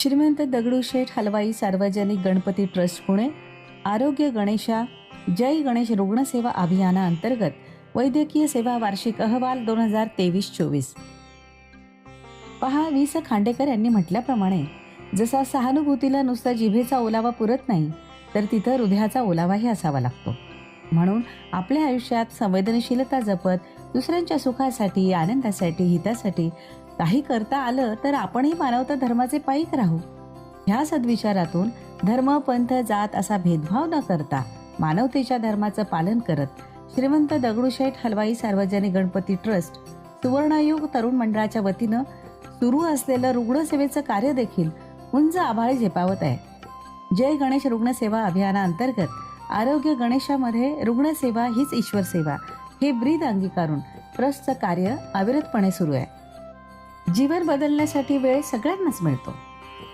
श्रीमंत दगडूशेठ हलवाई सार्वजनिक गणपती ट्रस्ट पुणे आरोग्य गणेशा जय गणेश रुग्णसेवा अभियानाअंतर्गत वैद्यकीय सेवा वार्षिक अहवाल दोन हजार तेवीस चोवीस. पहा वि स खांडेकर यांनी म्हटल्याप्रमाणे जसा सहानुभूतीला नुसता जिभेचा ओलावा पुरत नाही तर तिथं हृदयाचा ओलावाही असावा लागतो. म्हणून आपल्या आयुष्यात संवेदनशीलता जपत दुसऱ्यांच्या सुखासाठी आनंदासाठी हितासाठी काही करता आलं तर आपणही मानवता धर्माचे पायीक राहू. ह्या सद्विचारातून धर्म पंथ जात असा भेदभाव न करता मानवतेच्या धर्माचं पालन करत श्रीमंत दगडूशेठ हलवाई सार्वजनिक गणपती ट्रस्ट सुवर्णयुग तरुण मंडळाच्या वतीनं सुरू असलेलं रुग्णसेवेचं कार्य देखील उंच आभाळी झेपावत आहे. जय गणेश रुग्णसेवा अभियानाअंतर्गत आरोग्य गणेशामध्ये रुग्णसेवा हीच ईश्वर सेवा हे ब्रीद अंगीकारून ट्रस्टचं कार्य अविरतपणे सुरू आहे. जीवन बदलण्यासाठी वेळ सगळ्यांनाच मिळतो.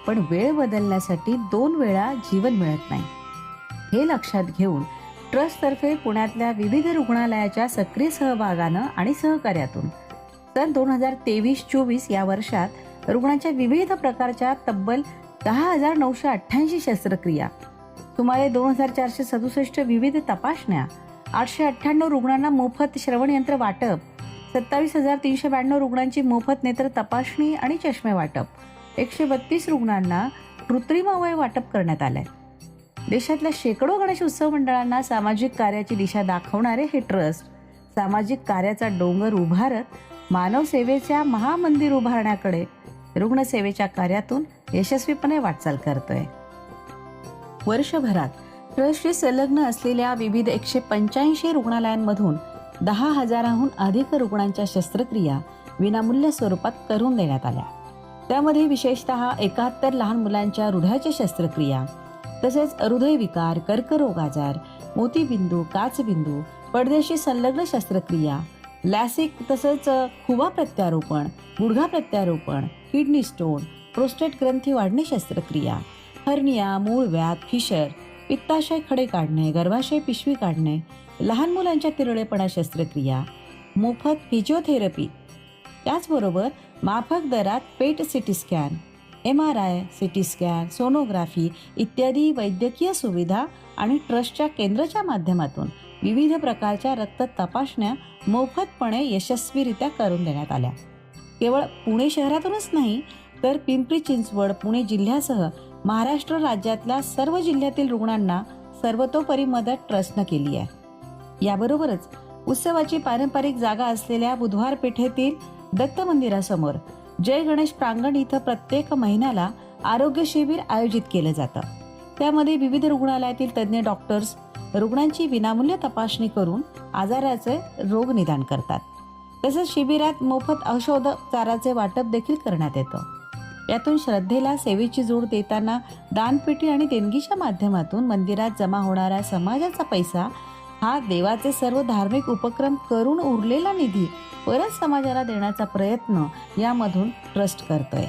पण वेळ बदलण्यासाठी दोन वेळा जीवन मिळत नाही. हे लक्षात घेऊन ट्रस्टतर्फे पुण्यातल्या विविध रुग्णालयाच्या सक्रिय सहभागानं आणि सहकार्यातून तर दोन हजार तेवीस चोवीस या वर्षात रुग्णांच्या विविध प्रकारच्या तब्बल दहा हजार नऊशे अठ्ठ्याऐंशी शस्त्रक्रिया सुमारे दोन हजार चारशे सदुसष्ट विविध तपासण्या आठशे अठ्ठ्याण्णव रुग्णांना मोफत श्रवणयंत्र वाटप सत्तावीस हजार तीनशे ब्याण्णव रुग्णांची मोफत नेत्र तपासणी आणि चष्मे वाटप. एकशे बत्तीस रुग्णांना कृत्रिमावय वाटप करण्यात आलंय. देशातल्या शेकडो गणेश उत्सव मंडळांना सामाजिक कार्याची दिशा दाखवणारे हे ट्रस्ट सामाजिक कार्याचा डोंगर उभारत मानव सेवेच्या महामंदिर उभारण्याकडे रुग्णसेवेच्या कार्यातून यशस्वीपणे वाटचाल करतोय. वर्षभरात ट्रस्टशी संलग्न असलेल्या विविध एकशे पंच्याऐंशी रुग्णालयांमधून दहा हजाराहून अधिक रुग्णांच्या शस्त्रक्रिया विनामूल्य स्वरूपात करून देण्यात आल्या. त्यामध्ये विशेषतः एकाहत्तर लहान मुलांच्या हृदयाच्या शस्त्रक्रिया तसेच हृदयविकार कर्करोग आजार मोतीबिंदू काचबिंदू पडद्याशी संलग्न शस्त्रक्रिया लॅसिक तसंच खुवा प्रत्यारोपण गुडघा प्रत्यारोपण किडनी स्टोन प्रोस्टेट ग्रंथी वाढणे शस्त्रक्रिया हर्निया मूळव्याध फिशर पित्ताशय खडे काढणे गर्भाशय पिशवी काढणे लहान मुलांच्या तिरळेपणा शस्त्रक्रिया मोफत फिजिओथेरपी त्याचबरोबर माफक दरात PET CT scan M R I C T scan sonography इत्यादी वैद्यकीय सुविधा आणि ट्रस्टच्या केंद्राच्या माध्यमातून विविध प्रकारच्या रक्त तपासण्या मोफतपणे यशस्वीरित्या करून देण्यात आल्या. केवळ पुणे शहरातूनच नाही तर पिंपरी चिंचवड पुणे जिल्ह्यासह महाराष्ट्र राज्यातल्या सर्व जिल्ह्यातील रुग्णांना सर्वतोपरी मदत ट्रस्टनं केली आहे. याबरोबरच उत्सवाची पारंपरिक जागा असलेल्या बुधवार पेठेतील दत्त मंदिरासमोर जय गणेश प्रांगण इथं प्रत्येक महिन्याला आरोग्य शिबिर आयोजित केलं जातं. त्यामध्ये विविध रुग्णालयातील तज्ज्ञ डॉक्टर्स रुग्णांची विनामूल्य तपासणी करून आजाराचे रोग निदान करतात. तसंच शिबिरात मोफत औषधोपचाराचे वाटप देखील करण्यात येतं. यातून श्रद्धेला सेवेची जोड देताना दानपेटी आणि देणगीच्या माध्यमातून मंदिरात जमा होणारा समाजाचा पैसा हा देवाचे सर्व धार्मिक उपक्रम करून उरलेला निधी परत समाजाला देण्याचा प्रयत्न यामधून ट्रस्ट करतोय.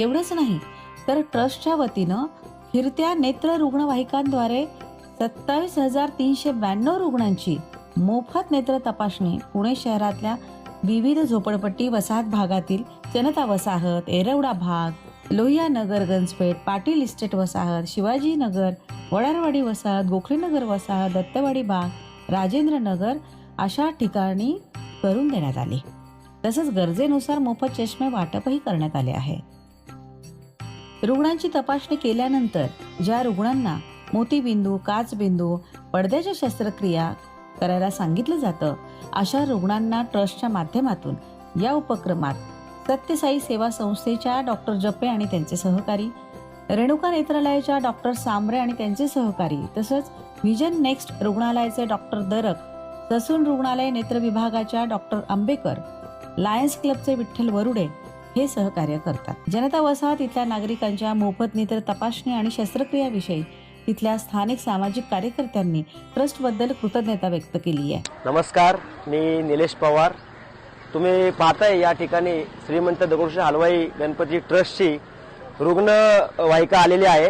एवढंच नाही तर ट्रस्टच्या वतीनं फिरत्या नेत्र रुग्णवाहिकांद्वारे सत्तावीस हजार तीनशे ब्याण्णव रुग्णांची मोफत नेत्र तपासणी पुणे शहरातल्या विविध झोपडपट्टी वसाहत भागातील जनता वसाहत एरवडा भाग लोहिया नगर गंजपेठ पाटील इस्टेट वसाहत शिवाजीनगर वडारवाडी वसाहत गोखलेनगर वसाहत दत्तवाडी बाग राजेंद्र नगर अशा ठिकाणी करून देण्यात आले. तसंच गरजेनुसार मोफत चष्मे वाटपही करण्यात आले आहे. रुग्णांची तपासणी केल्यानंतर ज्या रुग्णांना मोतीबिंदू काचबिंदू पडद्याच्या शस्त्रक्रिया करायला सांगितलं जातं अशा रुग्णांना ट्रस्टच्या माध्यमातून या उपक्रमात सत्यसाई सेवा संस्थेच्या डॉक्टर जपे आणि त्यांचे सहकारी रेणुका नेत्रालयाच्या डॉक्टर सांबरे आणि त्यांचे सहकारी तसंच व्हिजन नेक्स्ट रुग्णालयाचे डॉक्टर दरक ससून रुग्णालय नेत्र विभागाच्या डॉक्टर आंबेकर लायन्स क्लबचे विठ्ठल वरुडे हे सहकार्य करतात. जनता वसाहत इथल्या नागरिकांच्या मोफत नेत्र तपासणी आणि शस्त्रक्रियाविषयी तिथल्या स्थानिक सामाजिक कार्यकर्त्यांनी ट्रस्टबद्दल कृतज्ञता व्यक्त केली आहे. नमस्कार मी निलेश पवार तुम्ही पाहताय या ठिकाणी श्रीमंत दगडूशेठ हलवाई गणपती ट्रस्टची रुग्णवाहिका आलेली आहे.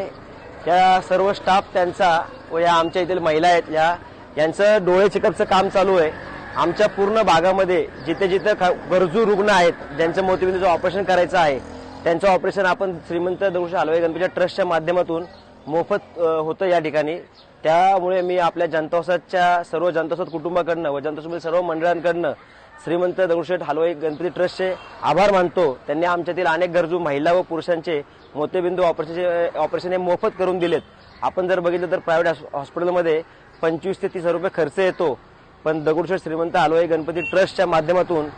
त्या सर्व स्टाफ त्यांचा व या आमच्या येथील महिला आहेत या यांचं डोळे चेकअपचं काम चालू आहे. आमच्या पूर्ण भागामध्ये जिथे जिथे ख- गरजू रुग्ण आहेत ज्यांचं मोतीबिंदूचं ऑपरेशन करायचं आहे त्यांचं ऑपरेशन आपण श्रीमंत दगडूशेठ हलवाई गणपतीच्या ट्रस्टच्या माध्यमातून मोफत होतं या ठिकाणी. त्यामुळे मी आपल्या जनतावसाच्या सर्व जनतावसात कुटुंबाकडनं व जनतावसातील सर्व मंडळांकडनं श्रीमंत दगडूशेठ हलवाई गणपती ट्रस्टचे आभार मानतो. त्यांनी आमच्यातील अनेक गरजू महिला व पुरुषांचे मोतेबिंदू ऑपरेशनचे ऑपरेशन हे मोफत करून दिलेत. आपण जर बघितलं तर प्रायव्हेट हॉस्पिटलमध्ये पंचवीस ते तीस रुपये खर्च येतो. पण दगडूशेठ श्रीमंत हलवाई गणपती ट्रस्टच्या माध्यमातून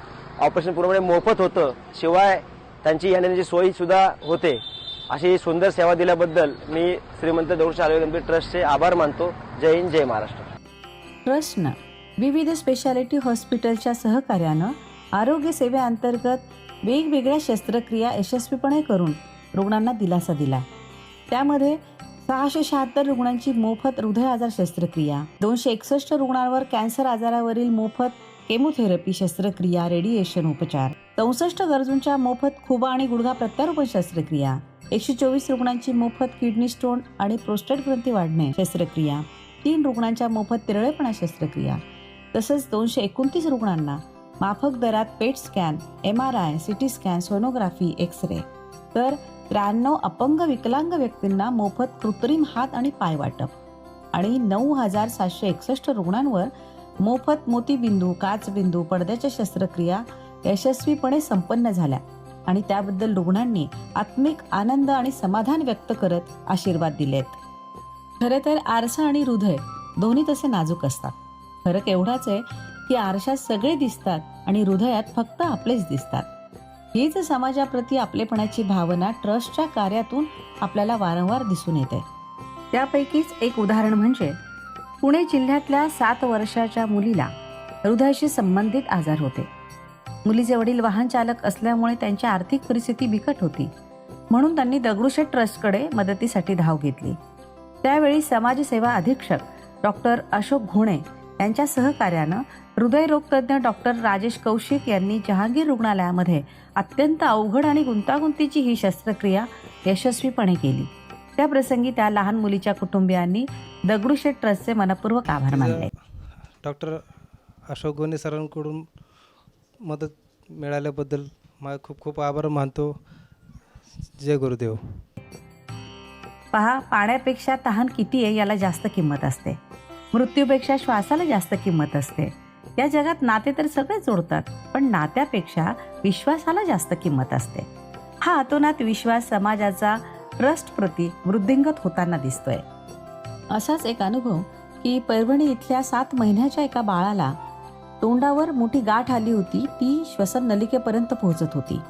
ऑपरेशन पूर्णपणे मोफत होतं. शिवाय त्यांची येण्याची सोय सुद्धा होते. अशी सुंदर सेवा दिल्याबद्दल मी श्रीमंत दगडूशेठ हलवाई गणपती ट्रस्टचे आभार मानतो. जय हिंद जय महाराष्ट्र. ट्रस्टनं विविध स्पेशालिटी हॉस्पिटलच्या सहकार्यानं आरोग्य सेवेअंतर्गत वेगवेगळ्या शस्त्रक्रिया यशस्वीपणे करून रुग्णांना दिलासा दिला. त्यामध्ये सहाशे शहात्तर रुग्णांची मोफत हृदय आजार शस्त्रक्रिया दोनशे एकसष्ट रुग्णांवर कॅन्सर आजारावरील मोफत केमोथेरपी शस्त्रक्रिया रेडिएशन उपचार चौसष्ट गरजूंच्या मोफत खुबा आणि गुडघा प्रत्यारोपण शस्त्रक्रिया एकशे चोवीस रुग्णांची मोफत किडनी स्टोन आणि प्रोस्टेट ग्रंथी वाढणे शस्त्रक्रिया तीन रुग्णांच्या मोफत तिरळेपणा शस्त्रक्रिया तसंच दोनशे एकोणतीस रुग्णांना माफक दरात PET scan M R I C T scan sonography X ray तर त्र्याण्णव अपंग विकलांग व्यक्तींना मोफत कृत्रिम हात आणि पाय वाटप. आणि नऊ हजार सातशे एकसष्ट रुग्णांवर मोफत मोतीबिंदू काचबिंदू पडद्याच्या शस्त्रक्रिया यशस्वीपणे संपन्न झाल्या. आणि त्याबद्दल रुग्णांनी आत्मिक आनंद आणि समाधान व्यक्त करत आशीर्वाद दिलेत. खरं तर आरसा आणि हृदय दोन्ही तसे नाजूक असतात. फरक एवढाच आहे की आरशात सगळे दिसतात आणि हृदयात फक्त आपलेच दिसतात. हीच समाजाप्रती आपलेपणाची भावना ट्रस्टच्या कार्यातून आपल्याला वारंवार दिसून येते. त्यापैकीच एक उदाहरण म्हणजे पुणे जिल्ह्यातल्या सात वर्षाच्या मुलीला हृदयाशी संबंधित आजार होते. मुलीचे वडील वाहन चालक असल्यामुळे त्यांची आर्थिक परिस्थिती बिकट होती. म्हणून त्यांनी दगडूशेठ ट्रस्टकडे मदतीसाठी धाव घेतली. त्यावेळी समाजसेवा अधीक्षक डॉक्टर अशोक घोणे यांच्या सहकार्यानं हृदयरोगतज्ञ डॉक्टर राजेश कौशिक यांनी जहांगीर रुग्णालयामध्ये अत्यंत अवघड आणि गुंतागुंतीची ही शस्त्रक्रिया यशस्वीपणे केली. त्या प्रसंगी त्या लहान मुलीच्या कुटुंबियांनी दगडूशेठ ट्रस्टचे मनपूर्वक आभार मानले. डॉक्टर अशोक गोने सरांकडून मदत मिळाल्याबद्दल माझे खूप खूप आभार मानतो. जय गुरुदेव. पहा पाण्यापेक्षा तहान किती आहे याला जास्त किंमत असते. मृत्यूपेक्षा श्वासाला जास्त किंमत असते. या जगात नाते तर सगळे जोडतात पण नात्यापेक्षा विश्वासाला जास्त किंमत असते. हा अतोनात विश्वास समाजाचा ट्रस्ट प्रती वृद्धिंगत होताना दिसतोय. असाच एक अनुभव की परभणी इथल्या सात महिन्याच्या एका बाळाला तोंडावर मोठी गाठ आली होती ती श्वसन नलिकेपर्यंत पोहोचत होती.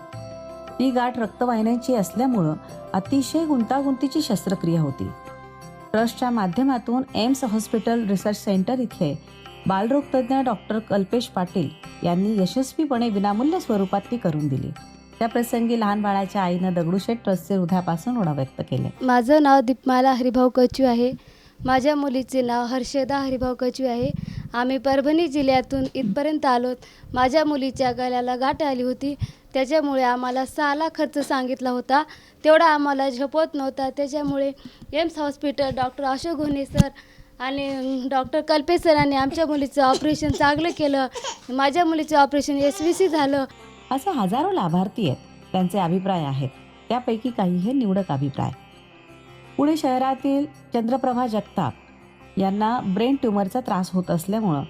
ती गाठ रक्तवाहिन्यांची असल्यामुळं अतिशय गुंतागुंतीची शस्त्रक्रिया होती. ट्रस्टच्या माध्यमातून एम्स हॉस्पिटल रिसर्च सेंटर इथले बालरोगतज्ञ डॉक्टर कल्पेश पाटील यांनी यशस्वीपणे विनामूल्य स्वरूपात ती करून दिली. त्या प्रसंगी लहान बाळाच्या आईनं दगडूशेठ ट्रस्टचे हृदयापासून ओढा व्यक्त केले. माझं नाव दीपमाला हरिभाऊ कचू आहे. माझ्या मुलीचे नाव हर्षदा हरिभाऊ कचू आहे. आम्ही परभणी जिल्ह्यातून इथपर्यंत आलोत. माझ्या मुलीच्या गळ्याला गाठ आली होती. त्याच्यामुळे आम्हाला सहा खर्च सांगितला होता. तेवढा आम्हाला झेपत नव्हता. त्याच्यामुळे AIIMS hospital doctor Ashok Ghone sir आणि डॉक्टर कल्पे सरांनी आमच्या मुलीचं ऑपरेशन चांगलं केलं. माझ्या मुलीचं ऑपरेशन यशस्वी झालं. असे हजारो लाभार्थी आहेत. त्यांचे अभिप्राय आहेत. त्यापैकी काही हे निवडक अभिप्राय. पुणे शहरातील चंद्रप्रभा जगताप यांना ब्रेन ट्युमरचा त्रास होत असल्यामुळं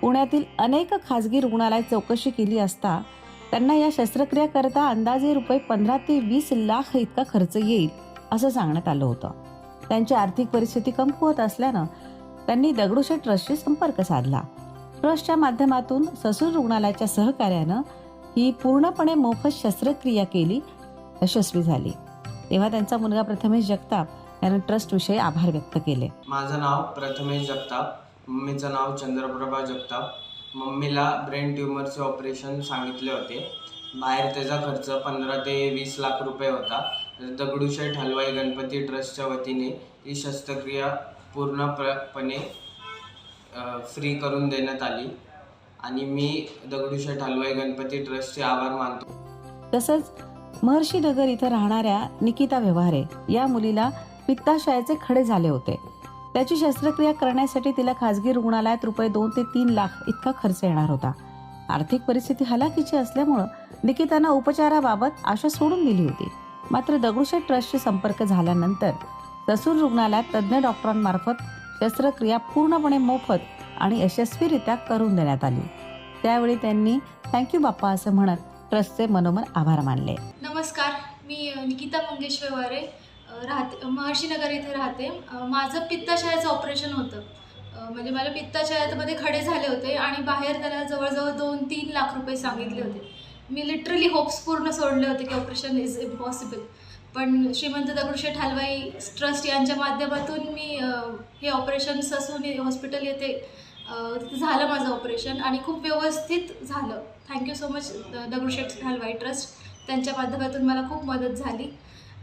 पुण्यातील अनेक खाजगी रुग्णालयात चौकशी केली असता त्यांना या शस्त्रक्रिया करता अंदाजे रुपये पंधरा ते वीस लाख इतका खर्च येईल असं सांगण्यात आलं होतं. त्यांची आर्थिक परिस्थिती कमकुवत असल्यानं त्यांनी दगडूशेठ ट्रस्टशी संपर्क साधला. ट्रस्टच्या माध्यमातून ससूर रुग्णालयाच्या सहकार्यानं ही पूर्णपणे मोफत शस्त्रक्रिया केली यशस्वी झाली. तेव्हा त्यांचा मुलगा प्रथमेश जगताप यानं ट्रस्टविषयी आभार व्यक्त केले. माझं नाव प्रथमेश जगताप. मम्मीचं नाव चंद्रप्रभा जगताप. मम्मीला ब्रेन ट्यूमरचे ऑपरेशन सांगितले होते. बाहेर त्याचा खर्च पंधरा ते वीस लाख रुपये होता. दगडूशेठ हलवाई गणपती ट्रस्टच्या वतीने ही शस्त्रक्रिया पूर्णपणे फ्री करून देण्यात आली आणि मी दगडूशेठ हलवाई गणपती ट्रस्टचे आभार मानतो. तसंच महर्षी नगर इथं राहणाऱ्या निकिता व्यवहारे या मुलीला पित्ताशयाचे खडे झाले होते. त्याची शस्त्रक्रिया करण्यासाठी तिला खासगी रुग्णालयात रुपये दोन ते तीन लाख इतका खर्च येणार होता. आर्थिक परिस्थिती हलाखीची असल्यामुळं निकितानं उपचाराबाबत आशा सोडून दिली होती. मात्र दगडूशेठ ट्रस्टशी संपर्क झाल्यानंतर ससून रुग्णालयात तज्ज्ञ डॉक्टरांमार्फत शस्त्रक्रिया पूर्णपणे मोफत आणि यशस्वीरित्या करून देण्यात आली. त्यावेळी त्यांनी थँक्यू बाप्पा असं म्हणत ट्रस्टचे मनोमन आभार मानले. नमस्कार मी निकिता मंगेश व्यवहारे राहते महर्षीनगर इथे राहते. माझं पित्ताशयाचं ऑपरेशन होतं. म्हणजे मला पित्ताशयामध्ये खडे झाले होते आणि बाहेर त्याला जवळजवळ दोन तीन लाख रुपये सांगितले होते. मी लिटरली होप्स पूर्ण सोडले होते की ऑपरेशन इज इम्पॉसिबल पण श्रीमंत दगडूशेठ हलवाई ट्रस्ट यांच्या माध्यमातून मी हे ऑपरेशन ससून हॉस्पिटल येथे तिथे झालं माझं ऑपरेशन आणि खूप व्यवस्थित झालं. Thank you so much Dagdusheth Halwai trust त्यांच्या माध्यमातून मला खूप मदत झाली.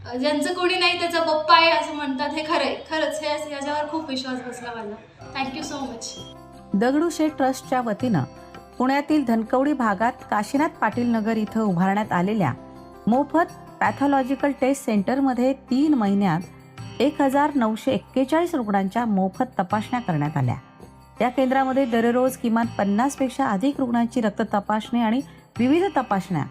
ज्यांचं कोणी नाही त्याचा पप्पा आहे असं म्हणतात हे खरं आहे खरंच हे याच्यावर खूप विश्वास बसला माझा. थँक्यू सो मच दगडूशेठ ट्रस्टच्या वतीनं पुण्यातील धनकवडी भागात काशीनाथ पाटील नगर इथं उभारण्यात आलेल्या मोफत पॅथॉलॉजिकल टेस्ट सेंटरमध्ये तीन महिन्यात एक हजार नऊशे एक्केचाळीस रुग्णांच्या मोफत तपासण्या करण्यात आल्या. या केंद्रामध्ये दररोज किमान पन्नासपेक्षा अधिक रुग्णांची रक्त तपासणी आणि विविध तपासण्या.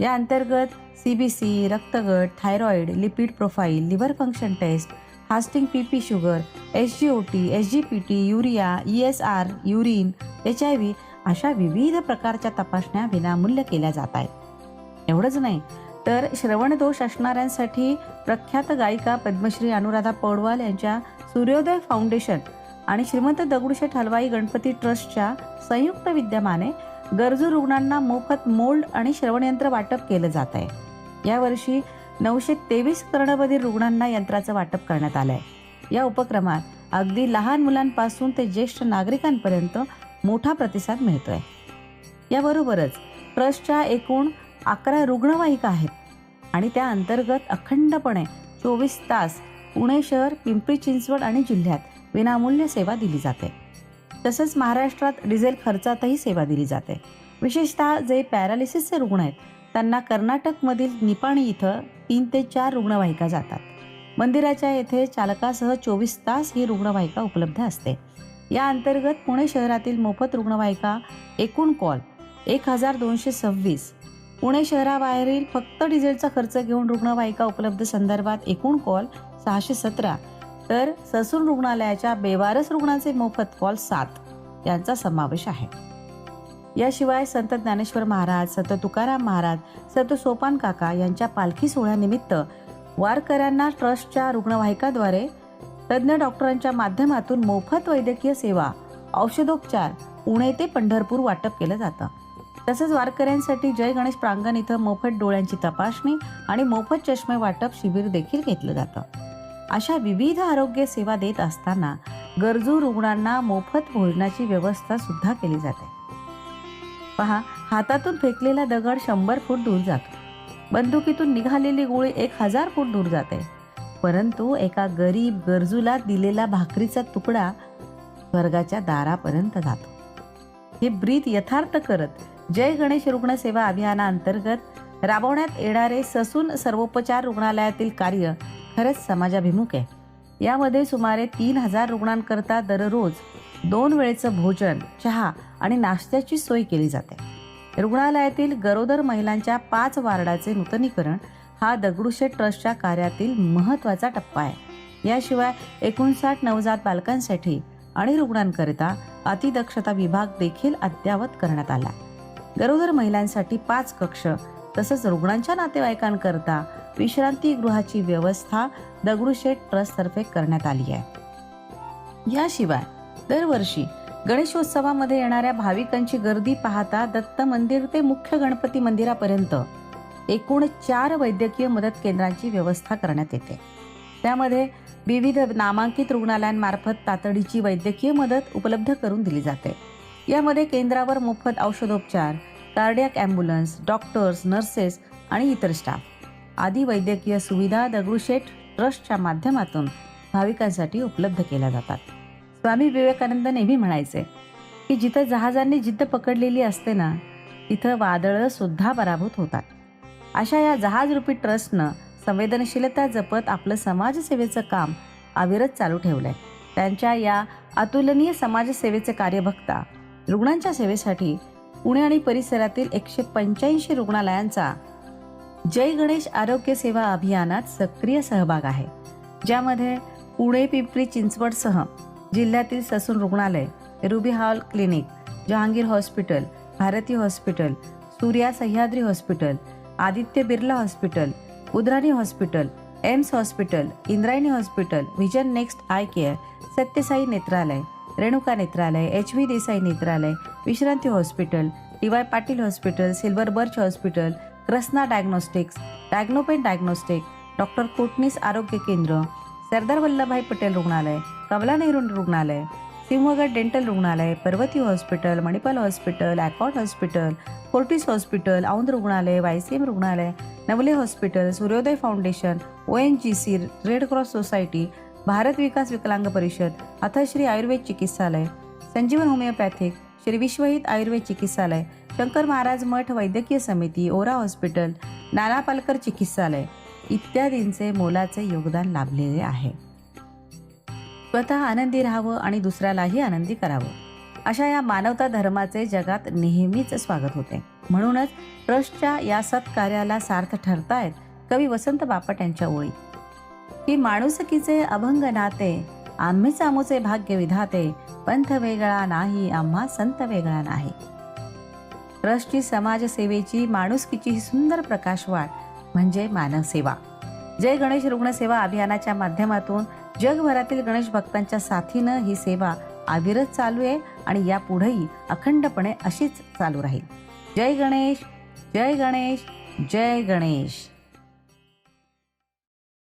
या अंतर्गत सी बी सी रक्तगट thyroid lipid profile liver function test fasting P P sugar S G O T S G P T urea E S R urine H I V अशा विविध प्रकारच्या तपासण्या विनामूल्य केल्या जात आहेत. एवढंच नाही तर श्रवणदोष असणाऱ्यांसाठी प्रख्यात गायिका पद्मश्री अनुराधा पौडवाल यांच्या सूर्योदय फाउंडेशन आणि श्रीमंत दगडूशेठ हलवाई गणपती ट्रस्टच्या संयुक्त विद्यमाने गरजू रुग्णांना मोफत मोल्ड आणि श्रवणयंत्र वाटप केलं जात आहे. यावर्षी नऊशे तेवीस कर्णबधीर रुग्णांना यंत्राचं वाटप करण्यात आलंय. या उपक्रमात अगदी लहान मुलांपासून ते ज्येष्ठ नागरिकांपर्यंत मोठा प्रतिसाद मिळतोय. याबरोबरच ट्रस्टच्या एकूण अकरा रुग्णवाहिका आहेत आणि त्या अंतर्गत अखंडपणे चोवीस तास पुणे शहर पिंपरी चिंचवड आणि जिल्ह्यात विनामूल्य सेवा दिली जाते. तसंच महाराष्ट्रात डिझेल खर्चातही सेवा दिली जाते. विशेषतः जे पॅरालिसिसचे रुग्ण आहेत त्यांना कर्नाटकमधील निपाणी इथं तीन ते चार रुग्णवाहिका जातात. मंदिराच्या येथे चालकासह चोवीस तास ही रुग्णवाहिका उपलब्ध असते. या अंतर्गत पुणे शहरातील मोफत रुग्णवाहिका एकूण कॉल एक हजार दोनशे सव्वीस. पुणे शहराबाहेरील फक्त डिझेलचा खर्च घेऊन रुग्णवाहिका उपलब्ध संदर्भात एकूण कॉल सहाशे सतरा. तर ससून रुग्णालयाच्या बेवारस रुग्णांचे मोफत कॉल सात. यांचा समावेश आहे. याशिवाय संत ज्ञानेश्वर महाराज संत तुकाराम महाराज संत सोपान काका यांच्या पालखी सोहळ्यानिमित्त वारकऱ्यांना ट्रस्टच्या रुग्णवाहिकाद्वारे तज्ज्ञ डॉक्टरांच्या माध्यमातून मोफत वैद्यकीय सेवा औषधोपचार पुणे ते पंढरपूर वाटप केलं जातं. तसंच वारकऱ्यांसाठी जय गणेश प्रांगण इथं मोफत डोळ्यांची तपासणी आणि मोफत चष्मे वाटप शिबिर देखील घेतलं जातं. अशा विविध आरोग्य सेवा देत असताना गरजू रुग्णांना मोफत भोजनाची व्यवस्था सुद्धा केली जाते. पहा हातातून फेकलेला दगड शंभर फूट दूर जातो. बंदुकीतून निघालेली गोळी एक हजार फूट दूर जाते. परंतु एका गरीब गरजूला दिलेला भाकरीचा तुकडा स्वर्गाच्या दारापर्यंत जातो. हे ब्रीद यथार्थ करत जय गणेश रुग्ण सेवा अभियानाअंतर्गत राबवण्यात येणारे ससून सर्वोपचार रुग्णालयातील कार्य खरंच समाजाभिमुख आहे. यामध्ये सुमारे तीन हजार रुग्णांकरता दररोज दोन वेळेचं भोजन चहा आणि नाश्त्याची सोय केली जाते. रुग्णालयातील गरोदर महिलांच्या पाच वार्डाचे नूतनीकरण हा दगडूशेठ ट्रस्टच्या कार्यातील महत्त्वाचा टप्पा आहे. याशिवाय एकोणसाठ नवजात बालकांसाठी आणि रुग्णांकरिता अतिदक्षता विभाग देखील अद्ययावत करण्यात आला गरोदर महिलांसाठी पाच कक्ष तसंच रुग्णांच्या नातेवाईकांकरता विश्रांतीगृहाची व्यवस्था दगडूशेठ ट्रस्टतर्फे करण्यात आली आहे. याशिवाय दरवर्षी गणेशोत्सवामध्ये येणाऱ्या भाविकांची गर्दी पाहता दत्त मंदिर ते मुख्य गणपती मंदिरापर्यंत एकूण चार वैद्यकीय मदत केंद्रांची व्यवस्था करण्यात येते. त्यामध्ये विविध नामांकित रुग्णालयांमार्फत तातडीची वैद्यकीय मदत उपलब्ध करून दिली जाते. यामध्ये केंद्रावर मोफत औषधोपचार कार्डियाक ॲम्ब्युलन्स डॉक्टर्स नर्सेस आणि इतर स्टाफ आदी वैद्यकीय सुविधा दगडूशेठ ट्रस्टच्या माध्यमातून भाविकांसाठी उपलब्ध केल्या जातात. स्वामी विवेकानंद नेहमी म्हणायचे की जिथं जहाजांनी जिद्द पकडलेली असते ना तिथं वादळं सुद्धा पराभूत होतात. अशा या जहाजरूपी ट्रस्टनं संवेदनशीलता जपत आपलं समाजसेवेचं काम अविरत चालू ठेवलंय. त्यांच्या या अतुलनीय समाजसेवेचे कार्य बघता रुग्णांच्या सेवेसाठी पुणे आणि परिसरातील एकशे पंच्याऐंशी रुग्णालयांचा जय गणेश आरोग्य सेवा अभियानात सक्रिय सहभाग आहे. ज्यामध्ये पुणे पिंपरी चिंचवडसह जिल्ह्यातील ससून रुग्णालय Ruby hall clinic Jehangir hospital Bharati hospital Surya Sahyadri hospital Aditya Birla hospital Udrani hospital AIIMS hospital Indrayani hospital vision next eye care Satyasai Netralaya Renuka Netralaya H V Desai Netralaya Vishranti hospital D Y Patil hospital silver birch hospital Krsnaa diagnostics डायग्नोपेन diagnostic doctor Kotnis आरोग्य केंद्र सरदार वल्लभभाई पटेल रुग्णालय कमला नेहरू रुग्णालय Sinhagad dental रुग्णालय Parvati hospital Manipal hospital ॲकॉट hospital Fortis hospital Aundh रुग्णालय Y C M रुग्णालय Navale hospital Suryoday foundation O N G C red cross society Bharat Vikas विकलांग परिषद अथश्री आयुर्वेद चिकित्सालय संजीवन होमिओपॅथिक श्री विश्वहित आयुर्वेद चिकित्सालय शंकर महाराज मठ वैद्यकीय समिती ओरा हॉस्पिटल नाना पालकर चिकित्सालय इत्यादींचे मोलाचे योगदान लाभलेले आहे. स्वतः आनंदी राहावं आणि दुसऱ्यालाही आनंदी करावं. अशा या मानवता धर्माचे जगात नेहमीच स्वागत होते. म्हणूनच ट्रस्टच्या या सत्कार्याला सार्थ ठरतायत कवी वसंत बापट यांच्या ओळी. की माणुसकीचे अभंग नाते आम्हीच आमोचे भाग्य विधाते पंथ वेगळा नाही आम्हा संत वेगळा नाही. ट्रस्टची समाजसेवेची माणुसकीची ही सुंदर प्रकाशवाट म्हणजे मानवसेवा. जय गणेश रुग्णसेवा अभियानाच्या माध्यमातून जगभरातील गणेश भक्तांच्या साथीनं ही सेवा अविरत चालू आहे आणि यापुढेही अखंडपणे अशीच चालू राहील. जय गणेश जय गणेश जय गणेश.